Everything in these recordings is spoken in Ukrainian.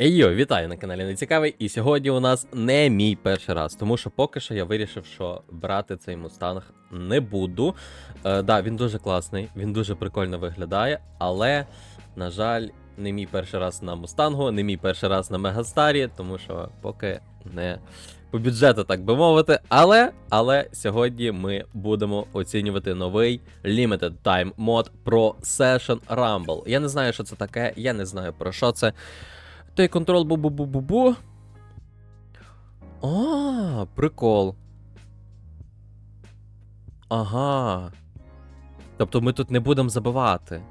Ейо, вітаю на каналі Нецікавий. І сьогодні у нас не мій перший раз, тому що поки що я вирішив, що брати цей мустанг не буду. Е, да, він дуже класний, він дуже прикольно виглядає, але, на жаль, не мій перший раз на мустангу, не мій перший раз на Мегастарі, тому що поки не по бюджету, так би мовити. Але, але сьогодні ми будемо оцінювати новий Limited Time мод про Session Rumble. Я не знаю, що це таке, я не знаю про що це. Той контрол бу-бу-бу-бу-бу. А, прикол. Ага. Тобто ми тут не будемо забивати.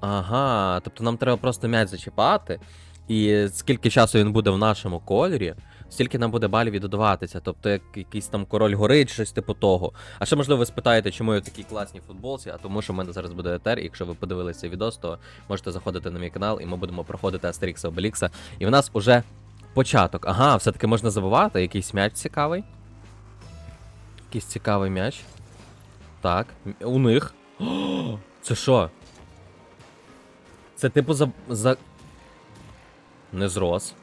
Ага. Тобто нам треба просто м'яч зачіпати. І скільки часу він буде в нашому кольорі, стільки нам буде балів додаватися. Тобто, як якийсь там король гори чи щось типу того. А ще, можливо, ви спитаєте, чому я в такій класній футболці, а тому, що в мене зараз буде етер, і якщо ви подивилися цей відос, то можете заходити на мій канал, і ми будемо проходити Астерікса Обелікса. І в нас уже початок. Ага, все-таки можна забувати, якийсь м'яч цікавий. Якийсь цікавий м'яч. Так, у них. Це що? Це типу за. за... Не зрос.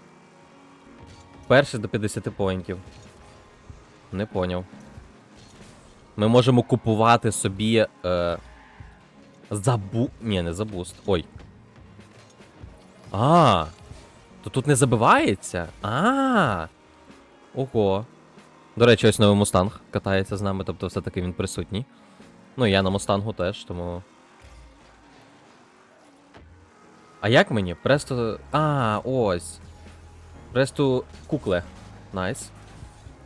Перший до 50 поінтів. Не поняв. Ми можемо купувати собі. Е... Забу. Ні, не забуст. Ой. А. То тут не забивається? А. Ого. До речі, ось новий мустанг катається з нами, тобто все-таки він присутній. Ну, я на мустангу теж, тому. А як мені? Престо. А, ось. Престо кукле. Найс.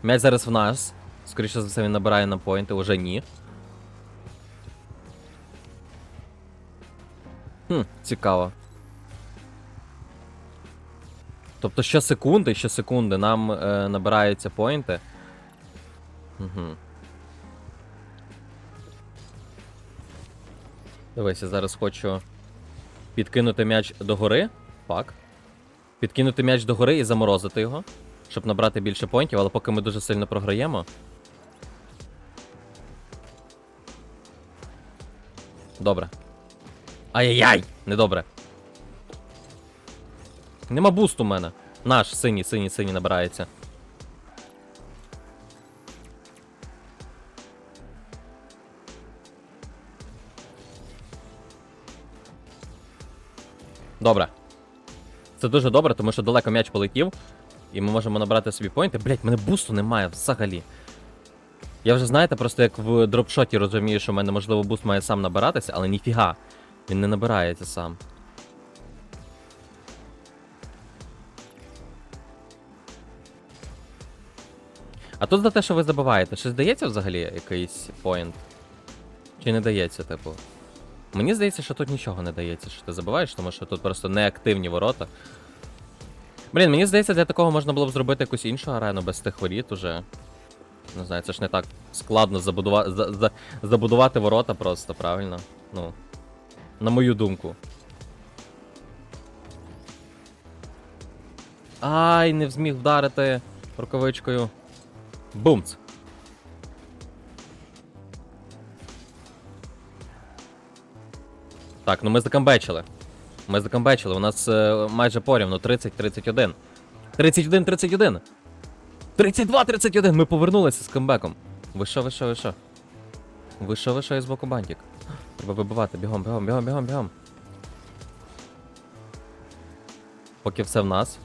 М'яч зараз в нас. Скоріше за все, він набирає на поінти, уже ні. Хм, цікаво. Тобто щосекунди, щосекунди нам е, набираються поінти. Угу. Дивись, я зараз хочу підкинути м'яч догори. Пак. Підкинути м'яч догори і заморозити його, щоб набрати більше поінтів, але поки ми дуже сильно програємо. Добре. Ай-яй-яй! Недобре. Нема буст у мене. Наш синій, синій, синій набирається. Добре. Це дуже добре, тому що далеко м'яч полетів. І ми можемо набрати собі поінти. Блять, мене бусту немає взагалі. Я вже знаєте, просто як в дропшоті розумію, що в мене можливо буст має сам набиратися, але ніфіга. Він не набирається сам. А тут за те, що ви забуваєте, чи здається взагалі якийсь поінт? Чи не дається, типу? Мені здається, що тут нічого не дається, що ти забуваєш, тому що тут просто неактивні ворота. Блін, мені здається, для такого можна було б зробити якусь іншу арену без тих воріт уже. Не знаю, це ж не так складно забудува... за... За... забудувати ворота просто, правильно? Ну. На мою думку. Ай, не зміг вдарити рукавичкою. Бумц. Так, ну ми закамбечили. Ми закамбечили. У нас е, майже порівну 30-31. 31-31. 32-31. Ми повернулися з камбеком. Ви що, ви що, ви що? Ви що, ви що із боку бантик? Треба вибивати. Бігом, бігом, бігом, бігом, бігом. Поки все в нас.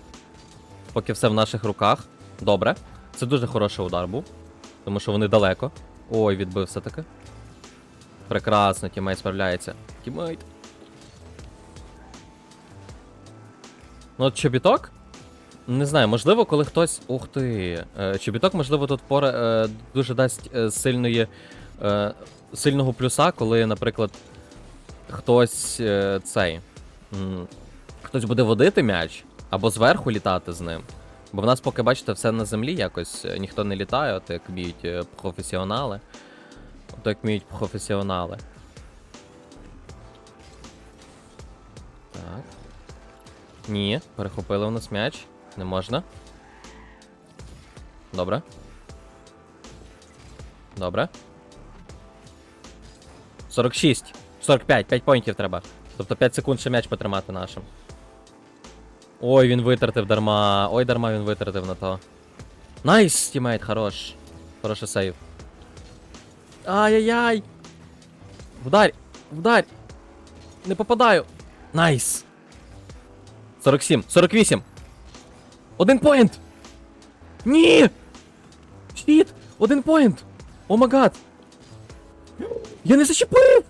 Поки все в наших руках. Добре. Це дуже хороший удар був. Тому що вони далеко. Ой, відбив все-таки. Прекрасно, тімейт справляється. Тімейт. Ну от чобіток? Не знаю, можливо, коли хтось. Ух ти. Е, Чобіток, можливо, тут пора е, дуже дасть е, сильної, сильного плюса, коли, наприклад, хтось цей. Хтось буде водити м'яч або зверху літати з ним. Бо в нас поки, бачите, все на землі якось ніхто не літає, от як вміють професіонали. От як вміють професіонали. Так. Ні, перехопили у нас м'яч. Не можна. Добре. Добре. 46. 45, 5 поінтів треба. Тобто 5 секунд ще м'яч потримати нашим. Ой, він витратив дарма. Ой, дарма він витратив на то. Найс, тімейт, хорош. Хороший сейв. Ай-яй-яй! Вдарь! Вдарь! Не попадаю! Найс! 47, 48! Один поінт! Ні! Щит! Один поінт! О магад! Я не зачепив!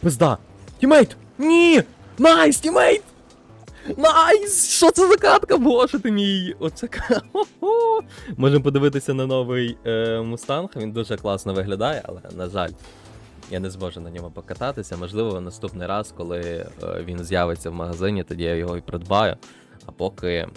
Пизда! Тімейт! Ні! Найс, тімейт! Найс! Що це за катка? Боже ти мій! Оце! Можемо подивитися на новий е, Мустанг. Він дуже класно виглядає, але, на жаль, я не зможу на ньому покататися. Можливо, наступний раз, коли е, він з'явиться в магазині, тоді я його і придбаю. А поки.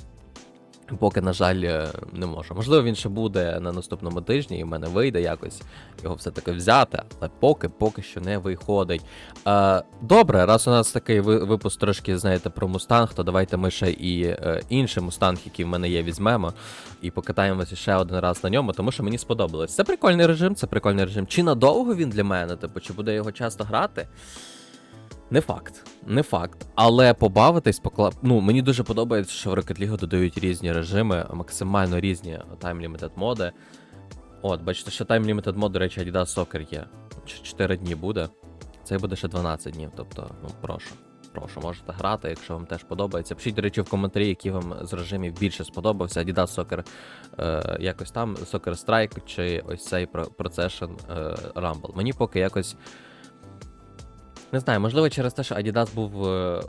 Поки, на жаль, е, не можу. Можливо, він ще буде на наступному тижні, і в мене вийде якось його все-таки взяти, але поки поки що не виходить. Е, добре, раз у нас такий ви- випуск трошки, знаєте, про мустанг, то давайте ми ще і е, інший мустанг, який в мене є, візьмемо, і покатаємося ще один раз на ньому, тому що мені сподобалось. Це прикольний режим, це прикольний режим. Чи надовго він для мене? Типу, чи буде його часто грати? Не факт, не факт. Але побавитись, покла... ну, мені дуже подобається, що в Rocket League додають різні режими, максимально різні Limited моди. От, бачите, що Limited мод, до речі, Adidas Soccer є. 4 дні буде. Цей буде ще 12 днів. Тобто, ну прошу. Прошу, можете грати, якщо вам теж подобається. Пишіть, до речі, в коментарі, який вам з режимів більше сподобався. Adidas Soccer е, якось там, Soccer Strike чи ось цей Pro- Procession е, Rumble. Мені поки якось. Не знаю, можливо, через те, що Adidas був е,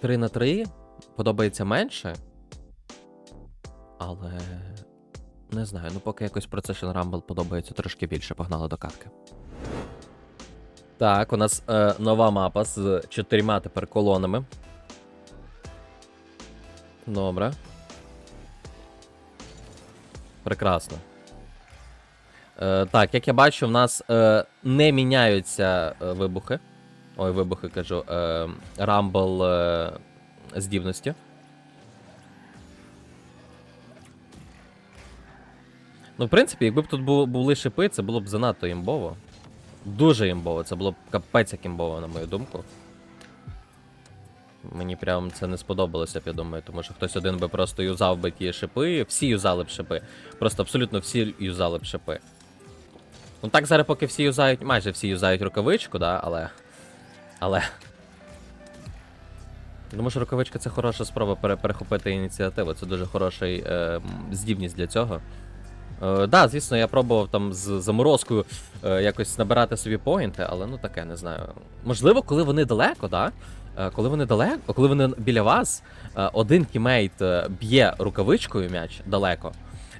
3 на 3 подобається менше. Але. Не знаю, ну поки якось Procession Rumble подобається трошки більше, погнали до катки. Так, у нас е, нова мапа з чотирма тепер колонами. Добре. Прекрасно. Е, так, як я бачу, в нас е, не міняються е, вибухи. Ой, вибухи кажу. Е, Rumble е, здібності. Ну, в принципі, якби б тут бу- були шипи, це було б занадто імбово. Дуже імбово, це було б капець як імбово, на мою думку. Мені прям це не сподобалося б, я думаю, тому що хтось один би просто юзав би ті шипи, всі юзали б шипи. Просто абсолютно всі юзали б шипи. Ну так зараз поки всі юзають, майже всі юзають рукавичку, да, але. Але. Думаю, що рукавичка це хороша спроба перехопити ініціативу. Це дуже хороша е, здібність для цього. Е, да, звісно, я пробував там з заморозкою е, якось набирати собі поінти, але ну таке, не знаю. Можливо, коли вони далеко, да? Е, коли вони далеко, коли вони біля вас, е, один тімейт е, б'є рукавичкою м'яч далеко,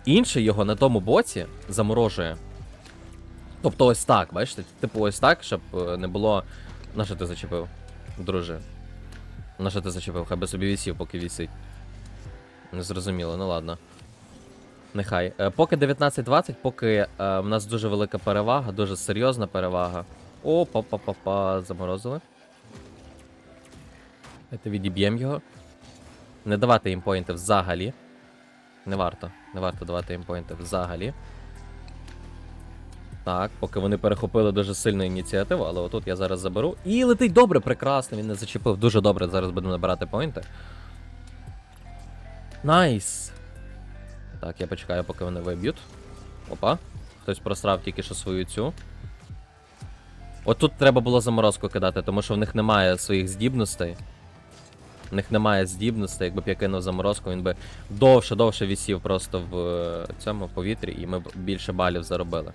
інший його на тому боці заморожує. Тобто ось так, бачите? Типу ось так, щоб е, не було. На що ти зачепив, друже? На що ти зачепив? Хай би собі вісів, поки вісить. Незрозуміло, ну ладно. Нехай. Е, поки 19-20, поки е, в нас дуже велика перевага, дуже серйозна перевага. О, па-па-па-па, заморозили. Давайте відіб'ємо його. Не давати їм поінти взагалі. Не варто. Не варто давати їм поінти взагалі. Так, поки вони перехопили дуже сильну ініціативу, але отут я зараз заберу. І летить добре, прекрасно, він не зачепив. Дуже добре, зараз будемо набирати поінти. Найс. Так, я почекаю, поки вони виб'ють. Опа. Хтось просрав тільки що свою цю. От тут треба було заморозку кидати, тому що в них немає своїх здібностей. В них немає здібностей, якби б я кинув заморозку, він би довше-довше вісів просто в е, цьому повітрі, і ми б більше балів заробили.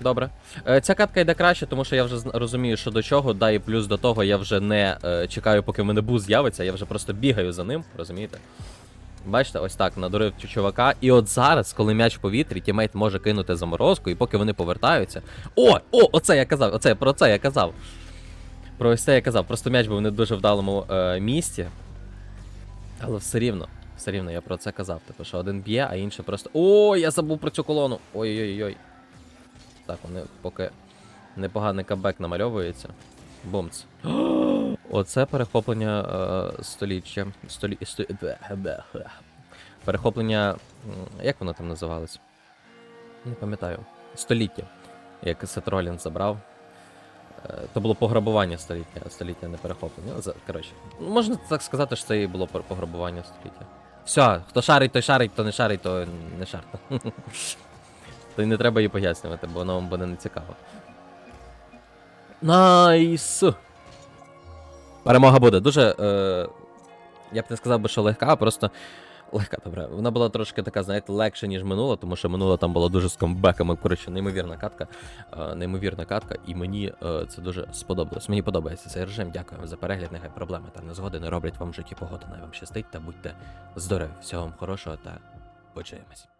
Добре. Е, Ця катка йде краще, тому що я вже розумію, що до чого. Да, і плюс до того я вже не е, чекаю, поки в мене буз з'явиться, я вже просто бігаю за ним, розумієте? Бачите, ось так, надурив чувака. І от зараз, коли м'яч в повітрі, тімейт може кинути заморозку, і поки вони повертаються. О! О! Оце я казав! Оце, про це я казав. Про ось це я казав. Просто м'яч був не дуже вдалому е, місці. Але все рівно, все рівно я про це казав. Типу, що один б'є, а інший просто. О, я забув про цю колону. Ой-ой-ой. Так, вони поки непоганий камбек намальовується. Бумц. Оце перехоплення е, століття. Столі... Сто... Перехоплення. Як воно там називалось? Не пам'ятаю. Століття. Як Сет Ролін забрав. Е, То було пограбування століття, століття не перехоплення. Ну, Коротше, можна так сказати, що це і було пограбування століття. Все, хто шарить, той шарить, хто не шарить, то не шарта. То й не треба її пояснювати, бо воно вам буде не цікаво. Найс! Перемога буде. Дуже. Е, я б не сказав би, що легка, а просто. Легка, добре. Вона була трошки така, знаєте, легше, ніж минула, тому що минула там була дуже з комбеками. Коротше, неймовірна катка. Е, неймовірна катка, і мені е, це дуже сподобалось. Мені подобається цей режим. Дякую вам за перегляд. Нехай проблеми та незгоди не роблять вам в житті погоди. Най вам щастить та будьте здорові. Всього вам хорошого та почуємось.